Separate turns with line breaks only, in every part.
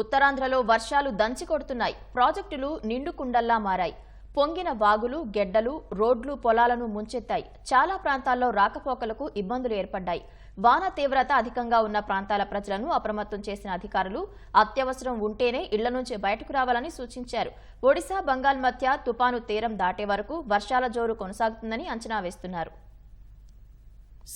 ఉత్తరాంధ్రలో వర్షాలు దంచి కొడుతున్నాయి. ప్రాజెక్టులు నిండు కుండల్లా మారాయి. పొంగిన వాగులు గెడ్డలు రోడ్లు పొలాలను ముంచెత్తాయి. చాలా ప్రాంతాల్లో రాకపోకలకు ఇబ్బందులు ఏర్పడ్డాయి. వాన తీవ్రత అధికంగా ఉన్న ప్రాంతాల ప్రజలను అప్రమత్తం చేసిన అధికారులు అత్యవసరం ఉంటేనే ఇళ్ళ నుంచి బయటకు రావాలని సూచించారు. ఒడిశా బంగాల్ మధ్య తుపాను తీరం దాటే వరకు వర్షాల జోరు కొనసాగుతుందని అంచనా వేస్తున్నారు.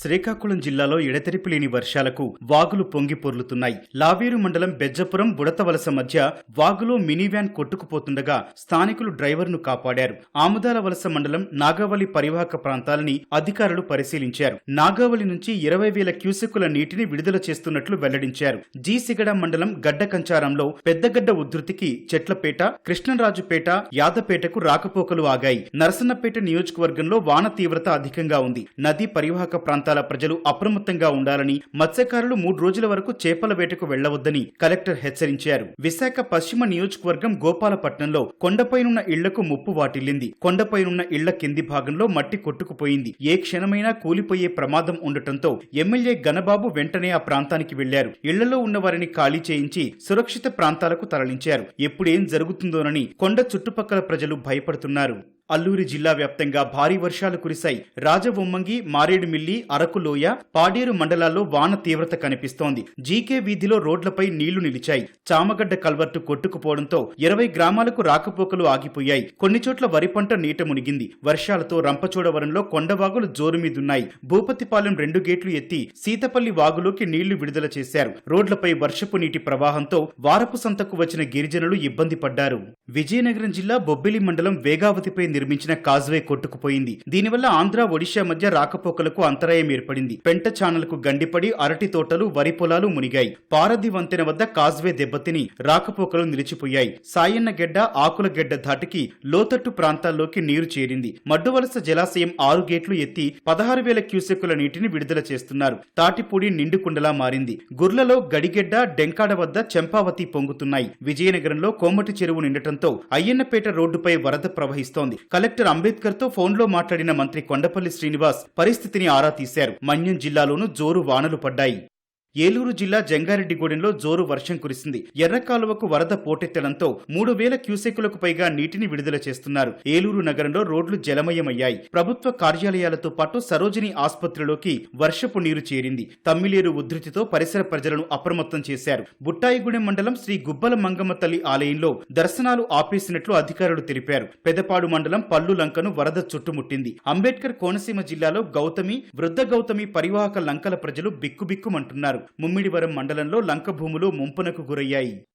శ్రీకాకుళం జిల్లాలో ఎడతెరిపి లేని వర్షాలకు వాగులు పొంగి పొర్లుతున్నాయి. లావేరు మండలం బెజ్జపురం బుడతవలస మధ్య వాగులో మినీ వ్యాన్ కొట్టుకుపోతుండగా స్థానికులు డ్రైవర్ను కాపాడారు. ఆముదాల వలస మండలం నాగావళి పరివాహక ప్రాంతాలని అధికారులు పరిశీలించారు. నాగావళి నుంచి ఇరవై వేల క్యూసెక్కుల నీటిని విడుదల చేస్తున్నట్లు వెల్లడించారు. జీ సిగడ మండలం గడ్డ కంచారంలో పెద్దగడ్డ ఉధృతికి చెట్లపేట కృష్ణరాజుపేట యాదపేటకు రాకపోకలు ఆగాయి. నరసన్నపేట నియోజకవర్గంలో వాన తీవ్రత అధికంగా ఉంది. నదీ పరివాహక ప్రాంతాల ప్రజలు అప్రమత్తంగా ఉండాలని మత్స్యకారులు మూడు రోజుల వరకు చేపల వేటకు వెళ్ళవద్దని కలెక్టర్ హెచ్చరించారు. విశాఖ పశ్చిమ నియోజకవర్గం గోపాలపట్నంలో కొండపైనున్న ఇళ్ళకు ముప్పు వాటిల్లింది. కొండపైనున్న ఇళ్ళ కింది భాగంలో మట్టి కొట్టుకుపోయింది. ఏ క్షణమైనా కూలిపోయే ప్రమాదం ఉండటంతో ఎమ్మెల్యే గణబాబు వెంటనే ఆ ప్రాంతానికి వెళ్ళారు. ఇళ్ళలో ఉన్న వారిని ఖాళీ చేయించి సురక్షిత ప్రాంతాలకు తరలించారు. ఎప్పుడేం జరుగుతుందోనని కొండ చుట్టుపక్కల ప్రజలు భయపడుతున్నారు. అల్లూరి జిల్లా వ్యాప్తంగా భారీ వర్షాలు కురిశాయి. రాజవొమ్మంగి మారేడుమిల్లి అరకులోయ పాడేరు మండలాల్లో వాన తీవ్రత కనిపిస్తోంది. జీకే వీధిలో రోడ్లపై నీళ్ళు నిలిచాయి. చామగడ్డ కల్వర్టు కొట్టుకుపోవడంతో ఇరవై గ్రామాలకు రాకపోకలు ఆగిపోయాయి. కొన్ని చోట్ల వరి పంట నీట మునిగింది. వర్షాలతో రంపచోడవరంలో కొండవాగులు జోరు మీదున్నాయి. భూపతిపాలెం రెండు గేట్లు ఎత్తి సీతపల్లి వాగులోకి నీళ్ళు విడుదల చేశారు. రోడ్లపై వర్షపు నీటి ప్రవాహంతో వారపు సంతకు వచ్చిన గిరిజనులు ఇబ్బంది పడ్డారు. విజయనగరం జిల్లా బొబ్బిలి మండలం వేగావతిపై నిర్మించిన కాజ్వే కొట్టుకుపోయింది. దీనివల్ల ఆంధ్ర ఒడిశా మధ్య రాకపోకలకు అంతరాయం ఏర్పడింది. పెంట ఛానల్కు గండిపడి అరటి తోటలు వరి పొలాలు మునిగాయి. పారది వంతెన వద్ద కాజ్వే దెబ్బతిని రాకపోకలు నిలిచిపోయాయి. సాయన్నగెడ్డ ఆకులగెడ్డ ధాటికి లోతట్టు ప్రాంతాల్లోకి నీరు చేరింది. మడ్డువలస జలాశయం ఆరు గేట్లు ఎత్తి పదహారు వేల క్యూసెక్కుల నీటిని విడుదల చేస్తున్నారు. తాటిపూడి నిండుకుండలా మారింది. గుర్లలో గడిగెడ్డ డెంకాడ వద్ద చెంపావతి పొంగుతున్నాయి. విజయనగరంలో కోమటి చెరువు నిండటంతో అయ్యన్నపేట రోడ్డుపై వరద ప్రవహిస్తోంది. కలెక్టర్ అంబేద్కర్తో ఫోన్లో మాట్లాడిన మంత్రి కొండపల్లి శ్రీనివాస్ పరిస్థితిని ఆరా తీశారు. మన్యం జిల్లాలోనూ జోరు వానలు పడ్డాయి. ఏలూరు జిల్లా జంగారెడ్డిగూడెంలో జోరు వర్షం కురిసింది. ఎర్ర కాలువకు వరద పోటెత్తడంతో మూడు వేల క్యూసెక్కులకు పైగా నీటిని విడుదల చేస్తున్నారు. ఏలూరు నగరంలో రోడ్లు జలమయమయ్యాయి. ప్రభుత్వ కార్యాలయాలతో పాటు సరోజిని ఆసుపత్రిలోకి వర్షపు నీరు చేరింది. తమ్మిలేరు ఉధృతితో పరిసర ప్రజలను అప్రమత్తం చేశారు. బుట్టాయిగూడెం మండలం శ్రీ గుబ్బల మంగమ్మ తల్లి ఆలయంలో దర్శనాలు ఆపేసినట్లు అధికారులు తెలిపారు. పెదపాడు మండలం పల్లు లంకను వరద చుట్టుముట్టింది. అంబేద్కర్ కోనసీమ జిల్లాలో గౌతమి వృద్ధ గౌతమి పరివాహక లంకల ప్రజలు బిక్కుబిక్కుమంటున్నారు. ముమ్మిడివరం మండలంలో లంక భూములు ముంపునకు గురయ్యాయి.